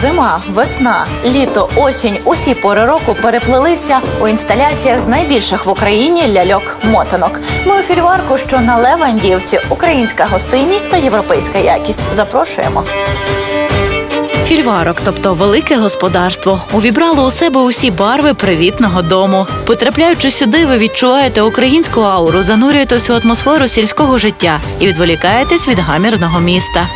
Зима, весна, літо, осінь усі пори року переплелися у інсталяціях з найбільших в Україні ляльок-мотанок. Ми у фільварку, що на Левандівці, українська гостинність та європейська якість. Запрошуємо. Фільварок, тобто велике господарство, увібрало у себе усі барви привітного дому. Потрапляючи сюди, ви відчуваєте українську ауру, занурюєтесь у атмосферу сільського життя і відволікаєтесь від гамірного міста.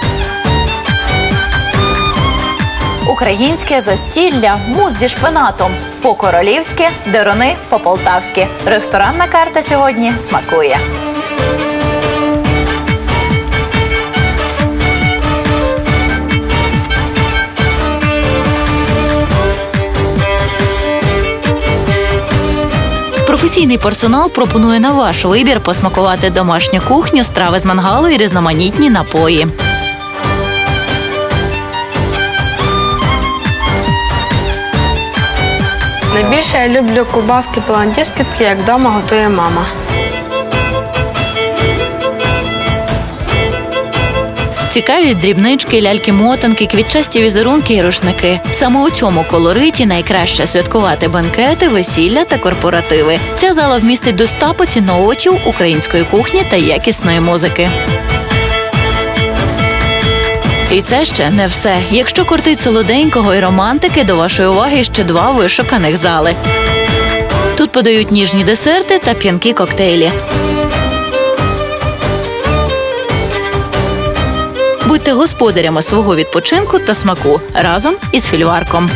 Українське застілля, мус зі шпинатом. По-королівськи, деруни по-полтавськи. Ресторанна карта сьогодні смакує. Професійний персонал пропонує на ваш вибір посмакувати домашню кухню, страви з мангалу і різноманітні напої. Найбільше я люблю кубаски полантівські, такі як вдома готує мама. Цікаві дрібнички, ляльки-мотанки, квітчасті візерунки і рушники. Саме у цьому колориті найкраще святкувати банкети, весілля та корпоративи. Ця зала вмістить до ста поціновувачів української кухні та якісної музики. І це ще не все. Якщо кортить солоденького і романтики, до вашої уваги ще два вишуканих зали. Тут подають ніжні десерти та п'янкі коктейлі. Будьте господарями свого відпочинку та смаку разом із фільварком.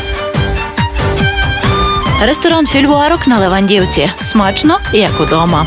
Ресторан Фільварок на Левандівці. Смачно, як удома.